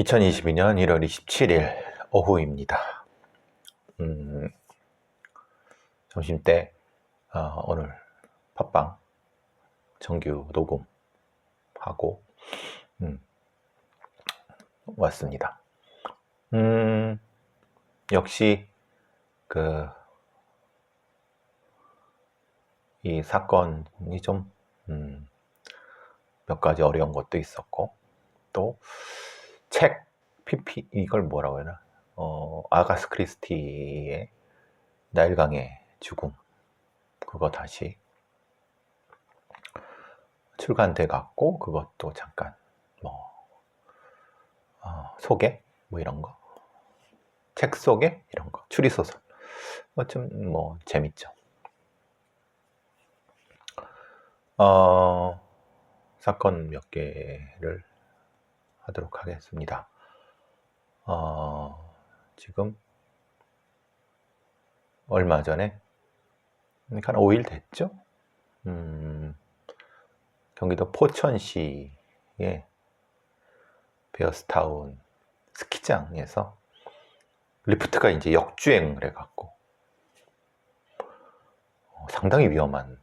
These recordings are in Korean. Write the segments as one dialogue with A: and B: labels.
A: 2022년 1월 27일 오후입니다. 음, 점심 때 어, 오늘 팟빵 정규 녹음 하고 음, 왔습니다. 음, 역시 그 이 사건이 좀 음, 몇 가지 어려운 것도 있었고 또 책 PP 이걸 뭐라고 해야 하나? 어, 아가스 크리스티의 나일강의 죽음. 그거 다시 출간돼 갖고 그것도 잠깐 뭐 어, 소개? 뭐 이런 거? 책 소개 이런 거? 추리 소설? 뭐좀뭐 재밌죠. 어, 사건 몇 개를 하도록 하겠습니다. 어, 지금 얼마 전에 한 5일 됐죠? 음, 경기도 포천시의 베어스타운 스키장에서 리프트가 이제 역주행을 해갖고 어, 상당히 위험한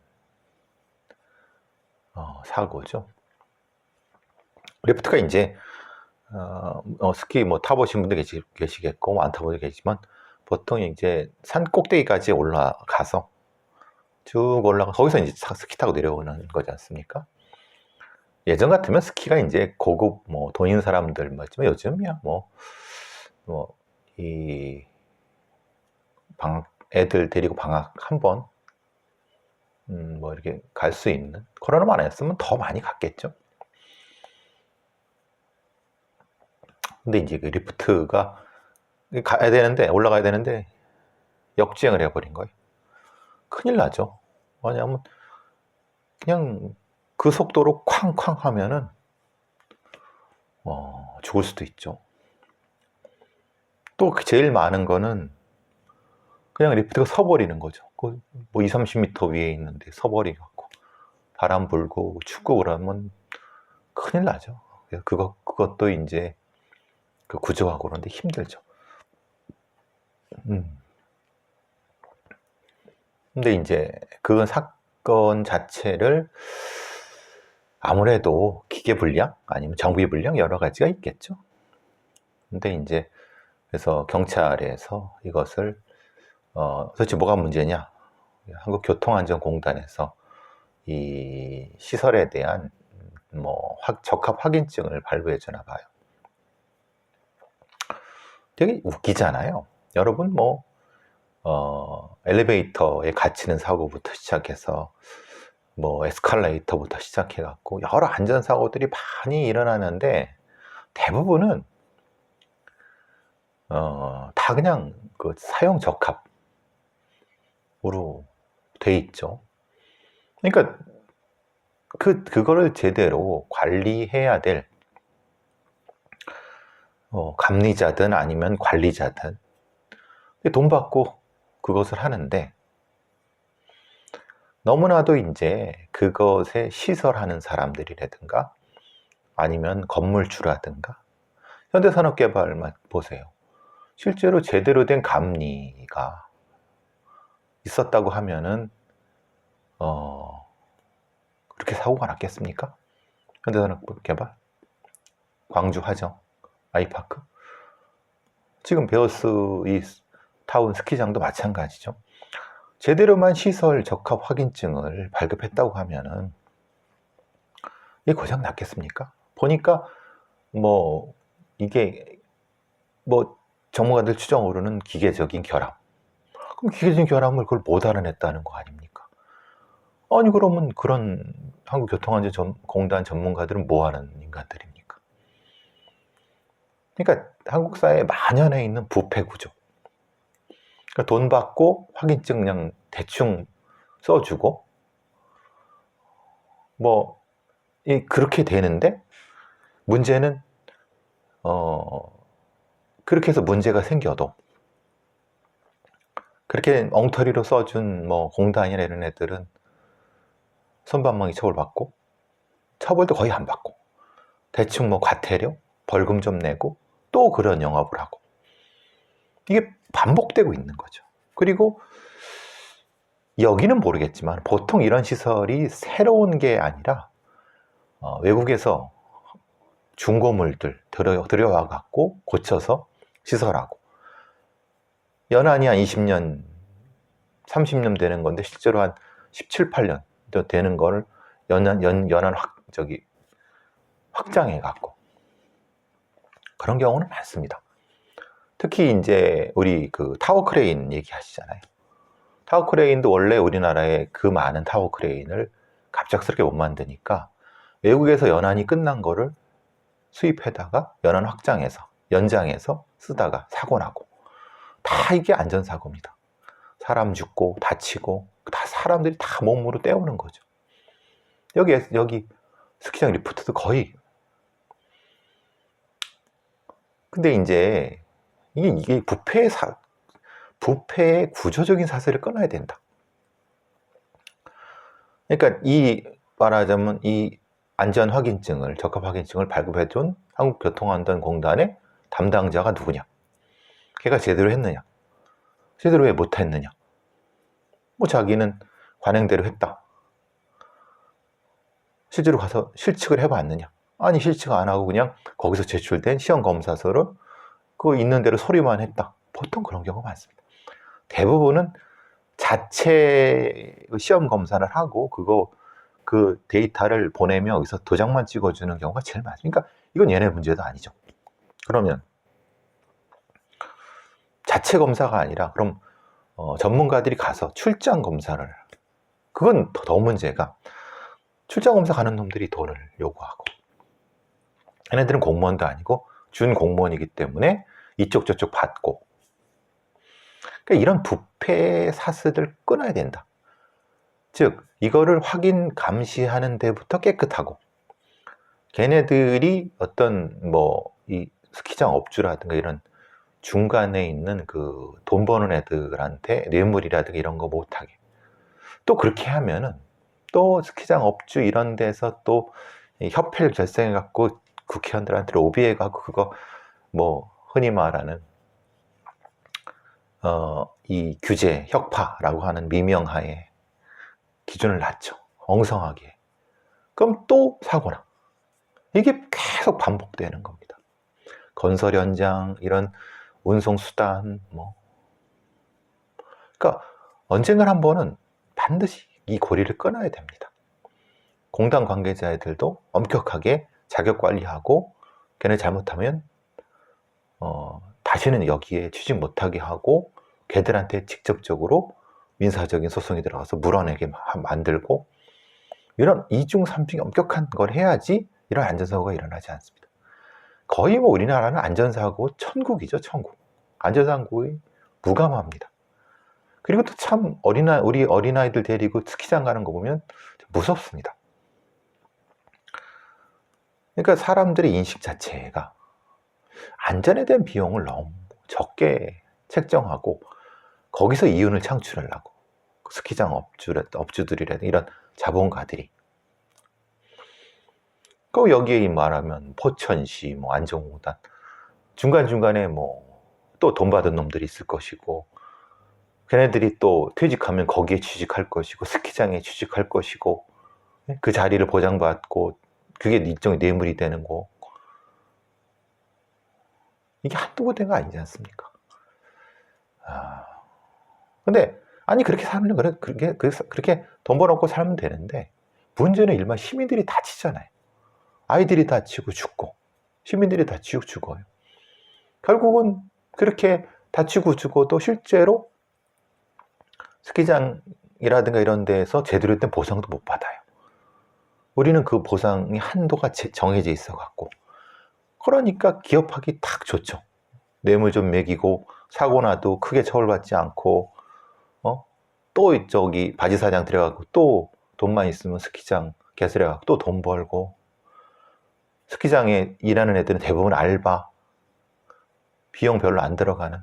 A: 어, 사고죠. 리프트가 이제 어, 어, 스키 뭐 타보신 분들 계시, 계시겠고 뭐안 타본 분들 계시지만 보통 이제 산 꼭대기까지 올라가서 쭉 올라가 거기서 이제 스키 타고 내려오는 거지 않습니까? 예전 같으면 스키가 이제 고급 뭐돈 있는 사람들 맞지만 요즘이야 뭐 뭐 이 방학 애들 데리고 방학 한번 음, 뭐 이렇게 갈 수 있는 코로나만 아니었으면 더 많이 갔겠죠. 근데 이제 그 리프트가 가야 되는데 올라가야 되는데 역주행을 해버린 거예요. 큰일 나죠. 왜냐하면 그냥 그 속도로 쾅쾅 하면은 어, 죽을 수도 있죠. 또 제일 많은 거는 그냥 리프트가 서버리는 거죠. 그뭐 2, 30m 위에 있는데 서버리갖고 바람 불고 춥고 그러면 큰일 나죠. 그래서 그것 그것도 이제 그 구조하고 그런데 힘들죠. 음. 근데 이제 그 사건 자체를 아무래도 기계 불량 아니면 정비 불량 여러 가지가 있겠죠. 근데 이제 그래서 경찰에서 이것을 어, 도대체 뭐가 문제냐? 한국교통안전공단에서 이 시설에 대한 뭐 확, 적합 확인증을 발부해 주나 봐요. 되게 웃기잖아요. 여러분 뭐 어, 엘리베이터에 갇히는 사고부터 시작해서 뭐 에스컬레이터부터 시작해 갖고 여러 안전 사고들이 많이 일어나는데 대부분은 어, 다 그냥 그 사용 적합 으로 돼 있죠. 그러니까 그 그거를 제대로 관리해야 될 어, 감리자든 아니면 관리자든 돈 받고 그것을 하는데 너무나도 이제 그것에 시설하는 사람들이라든가 아니면 건물주라든가 현대산업개발만 보세요. 실제로 제대로 된 감리가 있었다고 하면은 어 그렇게 사고가 났겠습니까? 현대산업개발, 광주 화정, 아이파크, 지금 베어스 이 타운 스키장도 마찬가지죠. 제대로만 시설 적합 확인증을 발급했다고 하면은 이게 고장 났겠습니까? 보니까 뭐 이게 뭐 전문가들 추정으로는 기계적인 결함 그럼 기계적인 결함을 그걸 못 알아냈다는 거 아닙니까? 아니 그러면 그런 한국교통안전공단 전문가들은 뭐 하는 인간들입니까? 그러니까 한국 사회에 만연해 있는 부패 구조. 그러니까 돈 받고 확인증 그냥 대충 써주고 뭐 그렇게 되는데 문제는 어 그렇게 해서 문제가 생겨도 그렇게 엉터리로 써준 뭐 공단이나 이런 애들은 선반망이 처벌받고 처벌도 거의 안 받고 대충 뭐 과태료 벌금 좀 내고 또 그런 영업을 하고 이게 반복되고 있는 거죠. 그리고 여기는 모르겠지만 보통 이런 시설이 새로운 게 아니라 어, 외국에서 중고물들 들여, 들여와 갖고 고쳐서 시설하고 연한이 한 20년 30년 되는 건데 실제로 한 17, 8년 되는 거를 연한 연, 연한 확 저기 확장해 갖고 그런 경우는 많습니다. 특히 이제 우리 그 타워 크레인 얘기하시잖아요. 타워 크레인도 원래 우리나라에 그 많은 타워 크레인을 갑작스럽게 못 만드니까 외국에서 연한이 끝난 거를 수입해다가 연한 확장해서 연장해서 쓰다가 사고 나고 다 이게 안전사고입니다. 사람 죽고 다치고 다 사람들이 다 몸으로 때우는 거죠. 여기 여기 스키장 리프트도 거의 근데 이제 이게 이게 부패의 사 부패의 구조적인 사슬을 끊어야 된다. 그러니까 이 말하자면 이 안전 확인증을 적합 확인증을 발급해준 한국교통안전공단의 담당자가 누구냐? 걔가 제대로 했느냐? 제대로 왜 못했느냐? 뭐 자기는 관행대로 했다. 실제로 가서 실측을 해봤느냐? 아니 실측 안 하고 그냥 거기서 제출된 시험 검사서를 그 있는 대로 소리만 했다. 보통 그런 경우가 많습니다. 대부분은 자체 시험 검사를 하고 그거 그 데이터를 보내면 여기서 도장만 찍어주는 경우가 제일 많습니다. 그러니까 이건 얘네 문제도 아니죠. 그러면 자체 검사가 아니라 그럼 어, 전문가들이 가서 출장 검사를 그건 더, 더 문제가 출장 검사 가는 놈들이 돈을 요구하고 얘네들은 공무원도 아니고 준 공무원이기 때문에 이쪽 저쪽 받고. 그러니까 이런 부패 사슬을 끊어야 된다. 즉 이거를 확인 감시하는 데부터 깨끗하고. 걔네들이 어떤 뭐 이 스키장 업주라든가 이런 중간에 있는 그 돈 버는 애들한테 뇌물이라든가 이런 거 못하게. 또 그렇게 하면은 또 스키장 업주 이런 데서 또 협회를 결성해 갖고 국회의원들한테 로비해 갖고 그거 뭐 흔히 말하는 어, 이 규제 혁파라고 하는 미명하에 기준을 낮죠. 엉성하게. 그럼 또 사고나. 이게 계속 반복되는 겁니다. 건설 현장, 이런 운송 수단, 뭐. 그러니까 언젠가 한 번은 반드시 이 고리를 끊어야 됩니다. 공단 관계자들도 엄격하게 자격 관리하고 걔네 잘못하면 어, 다시는 여기에 취직 못하게 하고 걔들한테 직접적으로 민사적인 소송이 들어가서 물어내게 만들고 이런 이중 삼중 엄격한 걸 해야지 이런 안전사고가 일어나지 않습니다. 거의 뭐 우리나라는 안전사고 천국이죠, 천국. 안전사고에 무감합니다. 그리고 또 참 어린아 우리 어린아이들 데리고 스키장 가는 거 보면 무섭습니다. 그러니까 사람들의 인식 자체가 안전에 대한 비용을 너무 적게 책정하고 거기서 이윤을 창출하려고 스키장 업주, 업주들이라든 이런 자본가들이. 그 여기에 말하면 포천시, 뭐 안전공단 중간중간에 뭐 또 돈 받은 놈들이 있을 것이고 걔네들이 또 퇴직하면 거기에 취직할 것이고 스키장에 취직할 것이고 그 자리를 보장받고 그게 일종의 뇌물이 되는 거 이게 한두 군데가 아니지 않습니까? 아, 근데 아니 그렇게 살면 그래 그렇게 그렇게 돈 벌어먹고 살면 되는데 문제는 일반 시민들이 다치잖아요. 아이들이 다치고 죽고 시민들이 다치고 죽어요. 결국은 그렇게 다치고 죽어도 실제로 스키장이라든가 이런 데에서 제대로 된 보상도 못 받아요. 우리는 그 보상이 한도가 정해져 있어 갖고 그러니까 기업하기 딱 좋죠. 뇌물 좀 매기고 사고 나도 크게 처벌받지 않고 어? 또 저기 바지 사장 들어가고 또 돈만 있으면 스키장 개설해 갖고 또 돈 벌고 스키장에 일하는 애들은 대부분 알바 비용 별로 안 들어가는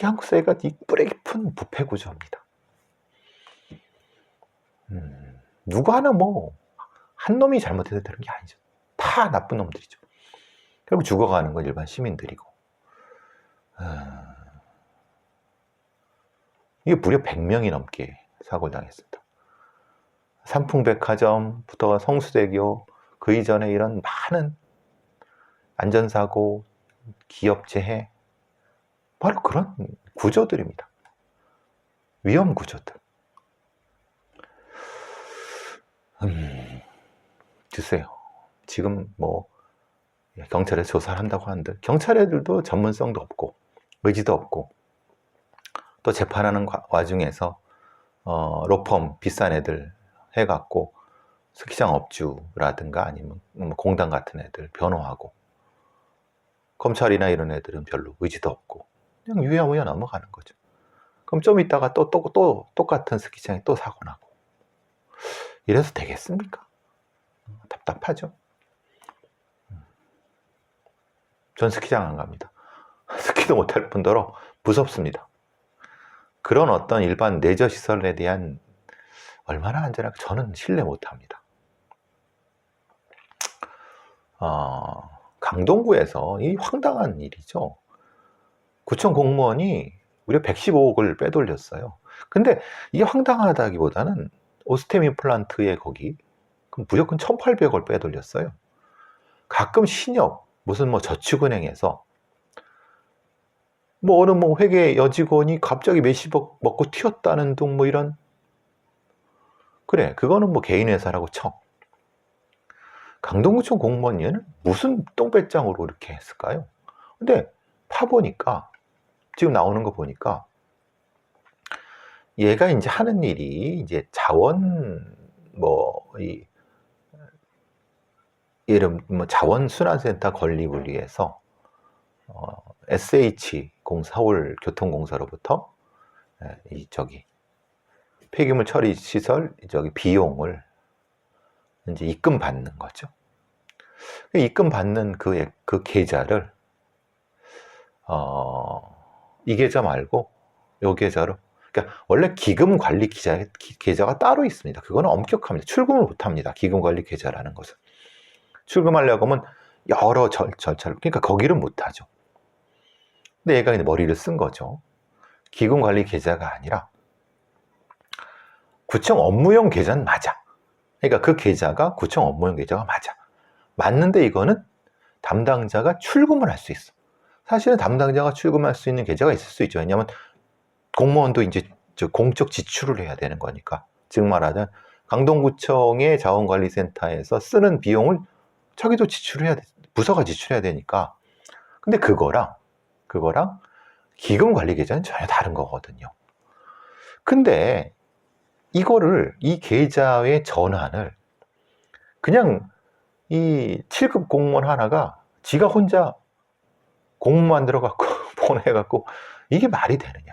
A: 이 한국 사회가 이 뿌리 깊은 부패 구조입니다. 음, 누구 하나 뭐 한 놈이 잘못해서 되는 게 아니죠. 다 나쁜 놈들이죠. 결국 죽어가는 건 일반 시민들이고. 아, 이게 무려 100명이 넘게 사고를 당했습니다. 삼풍백화점부터 성수대교, 그 이전에 이런 많은 안전사고, 기업재해, 바로 그런 구조들입니다. 위험 구조들. 음, 글쎄요. 지금 뭐, 경찰에 조사를 한다고 하는데, 경찰 애들도 전문성도 없고, 의지도 없고, 또 재판하는 과- 와중에서, 어, 로펌 비싼 애들 해갖고, 스키장 업주라든가 아니면 뭐 공단 같은 애들 변호하고, 검찰이나 이런 애들은 별로 의지도 없고, 그냥 유야무야 넘어가는 거죠. 그럼 좀 있다가 또, 또, 또, 똑같은 스키장에 또 사고 나고. 이래서 되겠습니까? 답답하죠. 전 스키장 안 갑니다. 스키도 못할 뿐더러 무섭습니다. 그런 어떤 일반 레저 시설에 대한 얼마나 안전할까 저는 신뢰 못합니다. 어, 강동구에서 이 황당한 일이죠. 구청 공무원이 무려 115억을 빼돌렸어요. 근데 이게 황당하다기보다는 오스템 임플란트의 거기 그럼 무조건 1,800을 빼돌렸어요. 가끔 신협 무슨 뭐 저축은행에서 뭐 어느 뭐 회계 여직원이 갑자기 몇십억 먹고 튀었다는 등뭐 이런 그래 그거는 뭐 개인 회사라고 쳐. 강동구청 공무원 얘는 무슨 똥배짱으로 이렇게 했을까요? 근데 파보니까 지금 나오는 거 보니까 얘가 이제 하는 일이 이제 자원 뭐 이 예를 뭐 자원순환센터 건립을 위해서 어, SH 공 서울 교통공사로부터 예, 이 저기 폐기물 처리 시설 저기 비용을 이제 입금 받는 거죠. 그 입금 받는 그, 액- 그 계좌를 어, 이 계좌 말고 요 계좌로 그러니까 원래 기금 관리 기자, 기- 계좌가 따로 있습니다. 그거는 엄격합니다. 출금을 못 합니다. 기금 관리 계좌라는 것은. 출금하려고 하면 여러 절, 절차를, 그러니까 거기를 못 하죠. 근데 얘가 이제 머리를 쓴 거죠. 기금 관리 계좌가 아니라 구청 업무용 계좌는 맞아. 그러니까 그 계좌가 구청 업무용 계좌가 맞아. 맞는데 이거는 담당자가 출금을 할 수 있어. 사실은 담당자가 출금할 수 있는 계좌가 있을 수 있죠. 왜냐하면 공무원도 이제 저 공적 지출을 해야 되는 거니까. 즉 말하자면 강동구청의 자원관리센터에서 쓰는 비용을 자기도 지출해야 돼. 부서가 지출해야 되니까. 근데 그거랑 그거랑 기금 관리 계좌는 전혀 다른 거거든요. 근데 이거를 이 계좌의 전환을 그냥 이 7급 공무원 하나가 지가 혼자 공문 만들어 갖고 보내 갖고 이게 말이 되느냐?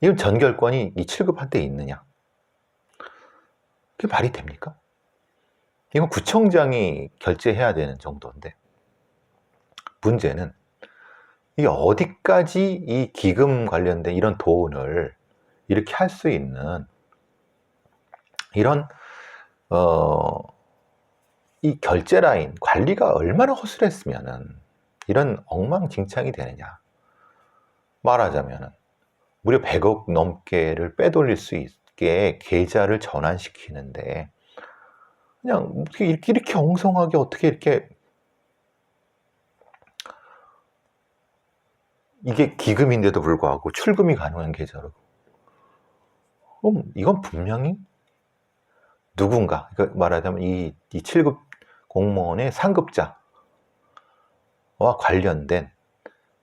A: 이건 전결권이 이 7급한테 있느냐? 그게 말이 됩니까? 이건 구청장이 결제해야 되는 정도인데 문제는 이게 어디까지 이 기금 관련된 이런 돈을 이렇게 할 수 있는 이런 어, 이 결제 라인 관리가 얼마나 허술했으면은 이런 엉망진창이 되느냐. 말하자면은 무려 100억 넘게를 빼돌릴 수 있게 계좌를 전환시키는데 그냥 어떻게 이렇게, 이렇게 엉성하게 어떻게 이렇게 이게 기금인데도 불구하고 출금이 가능한 계좌로. 그럼 이건 분명히 누군가 그러니까 말하자면 이, 이 7급 공무원의 상급자와 관련된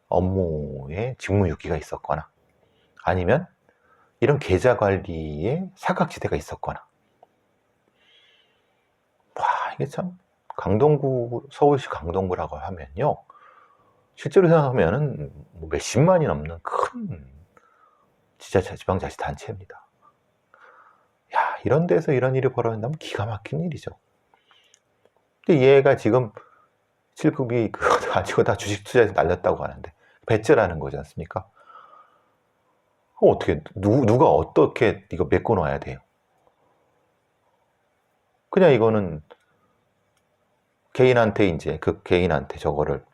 A: 업무에 직무유기가 있었거나 아니면 이런 계좌 관리에 사각지대가 있었거나 와 이게 참 강동구 서울시 강동구라고 하면요 실제로 생각하면은 뭐 몇십만이 넘는 큰 지자체 지방자치 단체입니다. 야 이런 데서 이런 일이 벌어진다면 기가 막힌 일이죠. 근데 얘가 지금 7급이 그거 가지고 다 주식 투자해서 날렸다고 하는데 배째라는 거지 않습니까? 그럼 어떻게 누, 누가 어떻게 이거 메꿔 놔야 돼요? 그냥 이거는 개인한테 이제 그 개인한테 저거를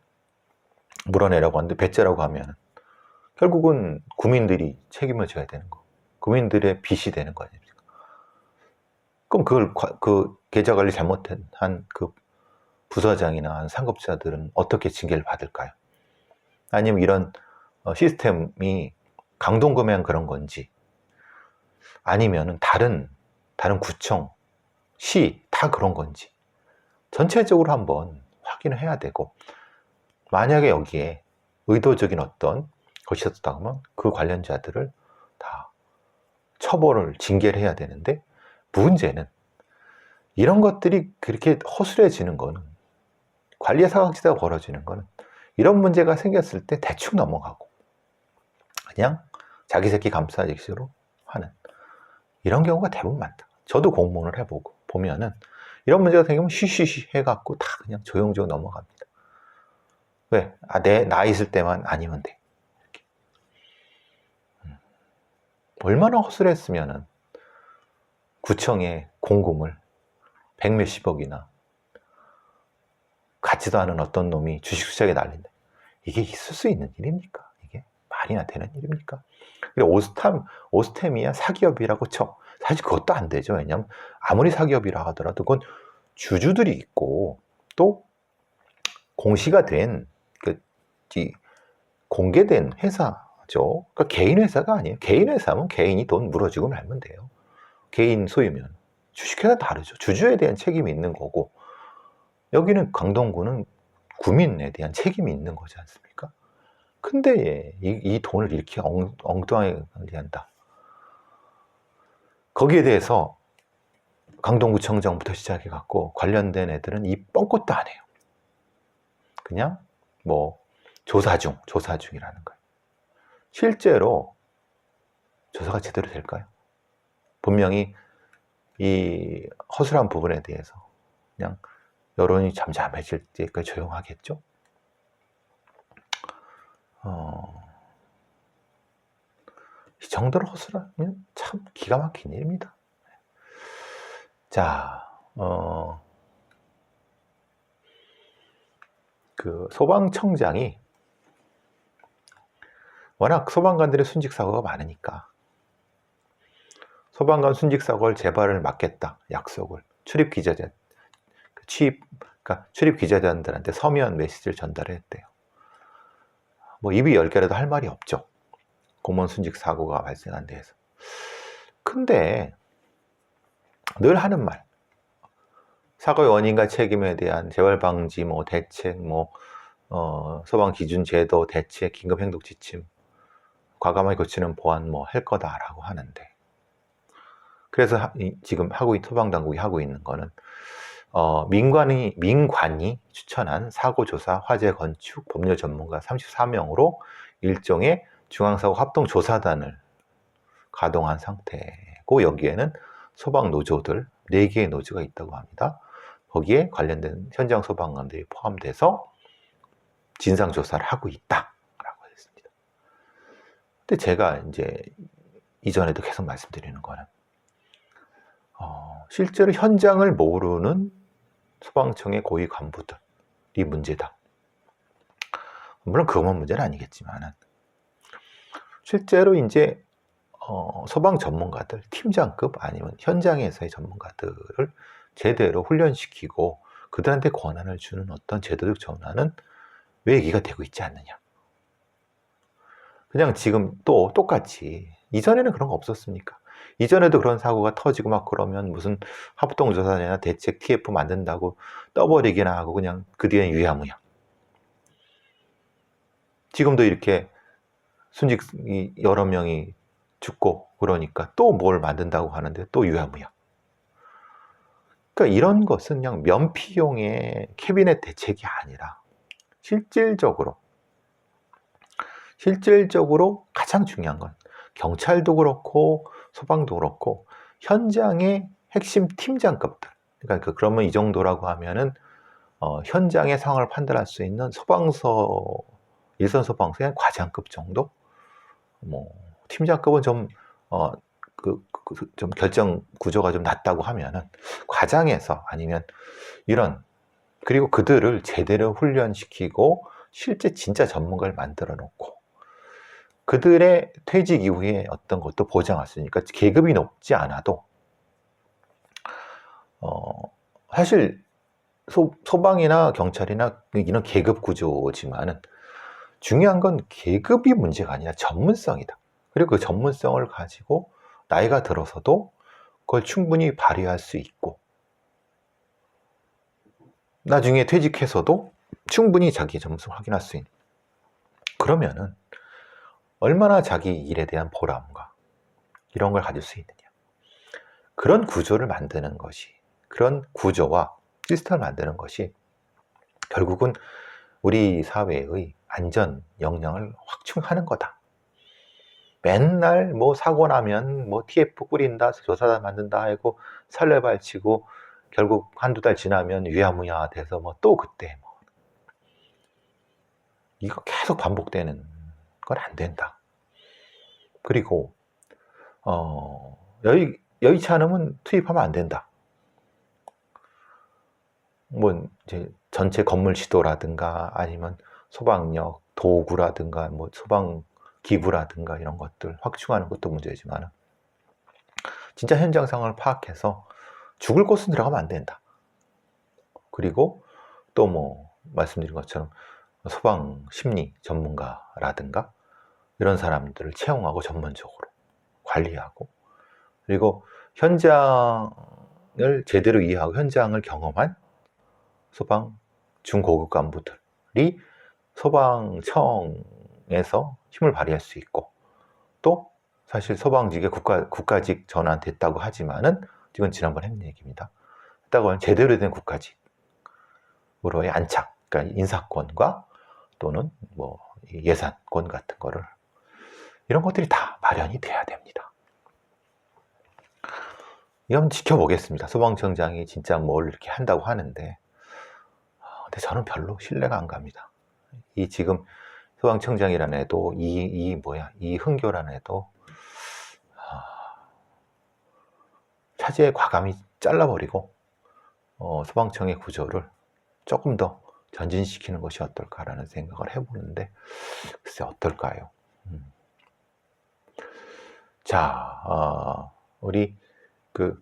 A: 물어내라고 하는데 배째라고 하면 결국은 국민들이 책임을 져야 되는 거. 국민들의 빚이 되는 거 아닙니까? 그럼 그걸 과- 그 계좌 관리 잘못한 한그 부서장이나 한 상급자들은 어떻게 징계를 받을까요? 아니면 이런 어, 시스템이 강동구매한 그런 건지 아니면은 다른 다른 구청, 시 다 그런 건지 전체적으로 한번 확인을 해야 되고 만약에 여기에 의도적인 어떤 것이 있었다면 그 관련자들을 다 처벌을 징계를 해야 되는데 문제는 이런 것들이 그렇게 허술해지는 거는 관리의 사각지대가 벌어지는 거는 이런 문제가 생겼을 때 대충 넘어가고 그냥 자기 새끼 감싸기식으로 하는 이런 경우가 대부분 많다. 저도 공무원을 해보고 보면은 이런 문제가 생기면 쉬쉬쉬 해갖고 다 그냥 조용조용 넘어갑니다. 왜? 아, 내, 나 있을 때만 아니면 돼. 음. 얼마나 허술했으면은 구청에 공금을 백 몇십억이나 같지도 않은 어떤 놈이 주식 시장에 날린다. 이게 있을 수 있는 일입니까? 이게 말이나 되는 일입니까? 오스탐, 오스템이야 사기업이라고 쳐. 사실 그것도 안 되죠. 왜냐면 아무리 사기업이라 하더라도 그건 주주들이 있고 또 공시가 된, 그, 이 공개된 회사죠. 그러니까 개인 회사가 아니에요. 개인 회사면 개인이 돈 물어주고 말면 돼요. 개인 소유면. 주식회사 다르죠. 주주에 대한 책임이 있는 거고 여기는 강동구는 구민에 대한 책임이 있는 거지 않습니까? 근데 이, 이 돈을 이렇게 엉, 엉뚱하게 관리한다. 거기에 대해서 강동구청장부터 시작해 갖고 관련된 애들은 이 뻥것도 안 해요. 그냥 뭐 조사 중, 조사 중이라는 거예요. 실제로 조사가 제대로 될까요? 분명히 이 허술한 부분에 대해서 그냥 여론이 잠잠해질 때까지 조용하겠죠? 어, 이 정도로 허술하면 참 기가 막힌 일입니다. 자, 어, 그 소방청장이 워낙 소방관들의 순직 사고가 많으니까 소방관 순직 사고를 재발을 막겠다 약속을 출입 기자들 취입 그러니까 출입 기자단들한테 서면 메시지를 전달했대요. 뭐 입이 열 개라도 할 말이 없죠. 공무원 순직 사고가 발생한 데에서. 근데 늘 하는 말. 사고의 원인과 책임에 대한 재발 방지, 뭐 대책, 뭐 어, 소방 기준 제도 대책, 긴급 행동 지침, 과감하게 고치는 보안 뭐 할 거다라고 하는데. 그래서 하- 이- 지금 하고 있 소방 당국이 하고 있는 거는 어, 민관이 민관이 추천한 사고 조사, 화재 건축, 법률 전문가 34명으로 일종의 중앙사고 합동조사단을 가동한 상태고 여기에는 소방 노조들 4개의 노조가 있다고 합니다. 거기에 관련된 현장 소방관들이 포함돼서 진상조사를 하고 있다라고 했습니다. 근데 제가 이제 이전에도 계속 말씀드리는 거는 어, 실제로 현장을 모르는 소방청의 고위 간부들이 문제다. 물론 그것만 문제는 아니겠지만 실제로 이제 어, 소방 전문가들, 팀장급 아니면 현장에서의 전문가들을 제대로 훈련시키고 그들한테 권한을 주는 어떤 제도적 전환은 왜 얘기가 되고 있지 않느냐. 그냥 지금 또 똑같이 이전에는 그런 거 없었습니까? 이전에도 그런 사고가 터지고 막 그러면 무슨 합동조사나 대책 TF 만든다고 떠버리기나 하고 그냥 그 뒤엔 유야무야. 지금도 이렇게 순직 여러 명이 죽고 그러니까 또 뭘 만든다고 하는데 또 유야무야. 그러니까 이런 것은 그냥 면피용의 캐비넷 대책이 아니라 실질적으로 실질적으로 가장 중요한 건 경찰도 그렇고 소방도 그렇고 현장의 핵심 팀장급들 그러니까 그- 그러면 이 정도라고 하면은 어, 현장의 상황을 판단할 수 있는 소방서 일선 소방서의 과장급 정도 뭐 팀장급은 좀 어, 그, 그, 좀 결정 구조가 좀 낮다고 하면은 과장에서 아니면 이런 그리고 그들을 제대로 훈련시키고 실제 진짜 전문가를 만들어 놓고 그들의 퇴직 이후에 어떤 것도 보장할 수 있으니까 계급이 높지 않아도 어, 사실 소, 소방이나 경찰이나 이런 계급 구조지만은 중요한 건 계급이 문제가 아니라 전문성이다. 그리고 그 전문성을 가지고 나이가 들어서도 그걸 충분히 발휘할 수 있고 나중에 퇴직해서도 충분히 자기 전문성을 확인할 수 있는 그러면은 얼마나 자기 일에 대한 보람과 이런 걸 가질 수 있느냐 그런 구조를 만드는 것이 그런 구조와 시스템을 만드는 것이 결국은 우리 사회의 안전 역량을 확충하는 거다. 맨날 뭐 사고 나면 뭐 TF 뿌린다, 조사단 만든다 하고 설레발치고 결국 한두 달 지나면 위야무야 돼서 뭐 또 그때 뭐 이거 계속 반복되는 건 안 된다. 그리고 어 여의 여의치 않으면 투입하면 안 된다. 뭐 이제 전체 건물 지도라든가 아니면 소방력, 도구라든가 뭐 소방 기구라든가 이런 것들 확충하는 것도 문제지만 진짜 현장 상황을 파악해서 죽을 곳은 들어가면 안 된다. 그리고 또 뭐 말씀드린 것처럼 소방 심리 전문가라든가 이런 사람들을 채용하고 전문적으로 관리하고 그리고 현장을 제대로 이해하고 현장을 경험한 소방 중고급 간부들이 소방청에서 힘을 발휘할 수 있고 또 사실 소방직에 국가, 국가직 전환됐다고 하지만은 이건 지난번에 했는 얘기입니다. 했다고 하면 제대로 된 국가직으로의 안착, 그러니까 인사권과 또는 뭐 예산권 같은 거를 이런 것들이 다 마련이 돼야 됩니다. 이건 지켜보겠습니다. 소방청장이 진짜 뭘 이렇게 한다고 하는데, 아, 근데 저는 별로 신뢰가 안 갑니다. 이 지금 소방청장이라는 애도 이, 이 뭐야 이 흥교라는 애도 아, 차지에 과감히 잘라버리고 어, 소방청의 구조를 조금 더 전진시키는 것이 어떨까라는 생각을 해보는데 글쎄 어떨까요? 음. 자, 어, 우리 그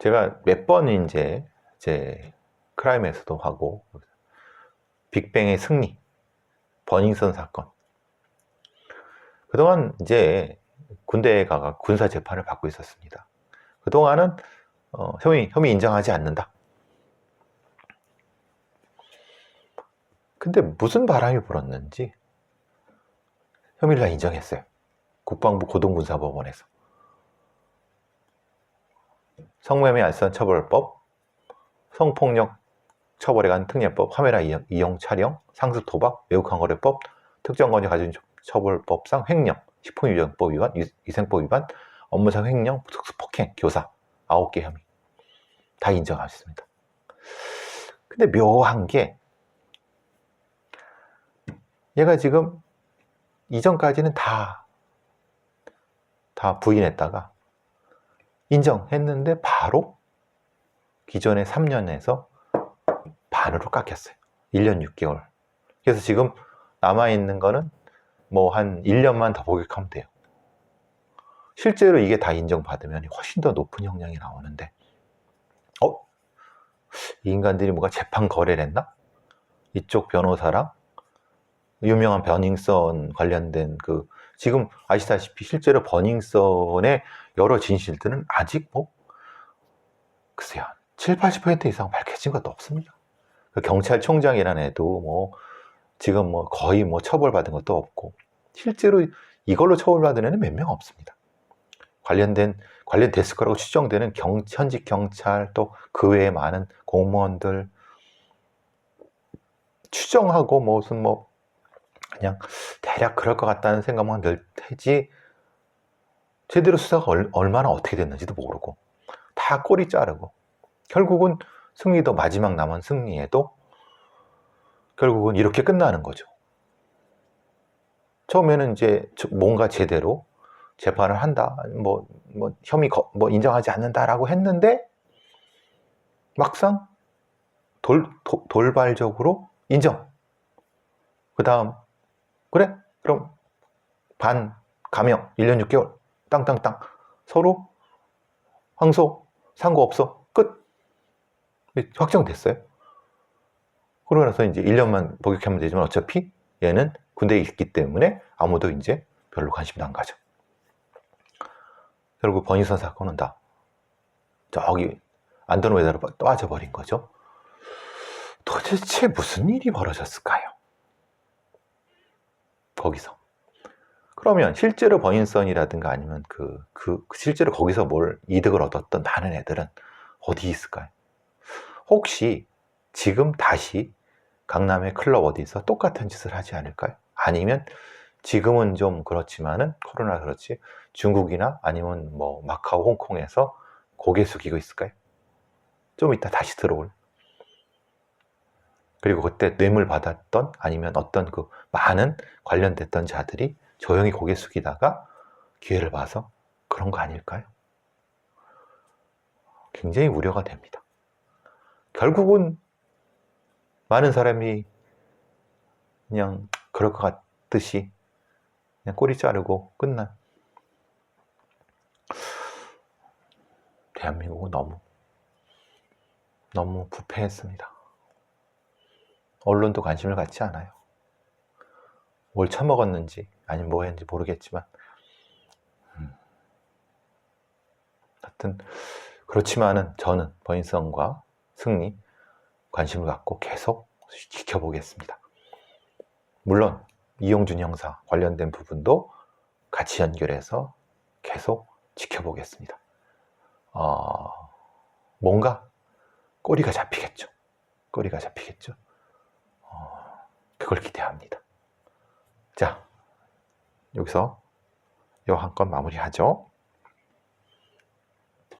A: 제가 몇 번 이제 제 크라임에서도 하고 빅뱅의 승리, 버닝썬 사건. 그동안 이제 군대에 가가 군사 재판을 받고 있었습니다. 그동안은 어, 혐의, 혐의 인정하지 않는다. 근데 무슨 바람이 불었는지 혐의를 다 인정했어요. 국방부 고등군사법원에서. 성매매 알선 처벌법, 성폭력 처벌에 관한 특례법, 카메라 이용, 촬영, 상습 도박, 외국한 거래법, 특정건이 가진 처벌법상 횡령, 식품유전법 위반, 위생법 위반, 업무상 횡령, 특수폭행, 교사 9개 혐의 다 인정하셨습니다. 근데 묘한 게 얘가 지금 이전까지는 다, 다 부인했다가 인정했는데 바로 기존의 3년에서 반으로 깎였어요. 1년 6개월. 그래서 지금 남아있는 거는 뭐 한 1년만 더 복역하면 돼요. 실제로 이게 다 인정받으면 훨씬 더 높은 형량이 나오는데, 어? 이 인간들이 뭐가 재판 거래를 했나? 이쪽 변호사랑 유명한 버닝썬 관련된 그, 지금 아시다시피 실제로 버닝썬의 여러 진실들은 아직 뭐, 글쎄요, 7, 80% 이상 밝혀진 것도 없습니다. 그 경찰총장이라는 애도 뭐 지금 뭐 거의 뭐 처벌받은 것도 없고 실제로 이걸로 처벌받은 애는 몇 명 없습니다. 관련된 관련 됐을 거라고 추정되는 경, 현직 경찰 또 그 외에 많은 공무원들 추정하고 무슨 뭐 그냥 대략 그럴 것 같다는 생각만 늘 테지 제대로 수사가 얼, 얼마나 어떻게 됐는지도 모르고 다 꼬리 자르고 결국은 승리도 마지막 남은 승리에도 결국은 이렇게 끝나는 거죠. 처음에는 이제 뭔가 제대로 재판을 한다, 뭐, 뭐 혐의 거, 뭐 인정하지 않는다라고 했는데 막상 돌, 도- 돌발적으로 인정. 그 다음, 그래? 그럼 반, 감형, 1년 6개월, 땅땅땅. 서로 항소, 상고 없어. 끝. 확정됐어요. 그러고 나서 이제 1년만 복역하면 되지만 어차피 얘는 군대에 있기 때문에 아무도 이제 별로 관심도 안 가져. 결국 번이선 사건은 다 저기 안전웨다로 빠져버린 거죠. 도대체 무슨 일이 벌어졌을까요? 거기서. 그러면 실제로 버인선이라든가 아니면 그, 그, 그 실제로 거기서 뭘 이득을 얻었던 많은 애들은 어디 있을까요? 혹시 지금 다시 강남의 클럽 어디서 똑같은 짓을 하지 않을까요? 아니면 지금은 좀 그렇지만은 코로나 그렇지 중국이나 아니면 뭐 마카오, 홍콩에서 고개 숙이고 있을까요? 좀 이따 다시 들어올. 그리고 그때 뇌물 받았던 아니면 어떤 그 많은 관련됐던 자들이 조용히 고개 숙이다가 기회를 봐서 그런 거 아닐까요? 굉장히 우려가 됩니다. 결국은 많은 사람이 그냥 그럴 것 같듯이 그냥 꼬리 자르고 끝난 대한민국은 너무 너무 부패했습니다. 언론도 관심을 갖지 않아요. 뭘 처먹었는지 아니면 뭐 했는지 모르겠지만 음. 하여튼 그렇지만은 저는 버인성과 승리 관심을 갖고 계속 지켜보겠습니다. 물론 이용준 형사 관련된 부분도 같이 연결해서 계속 지켜보겠습니다. 어, 뭔가 꼬리가 잡히겠죠. 꼬리가 잡히겠죠. 어, 그걸 기대합니다. 자, 여기서 요 한 건 마무리하죠.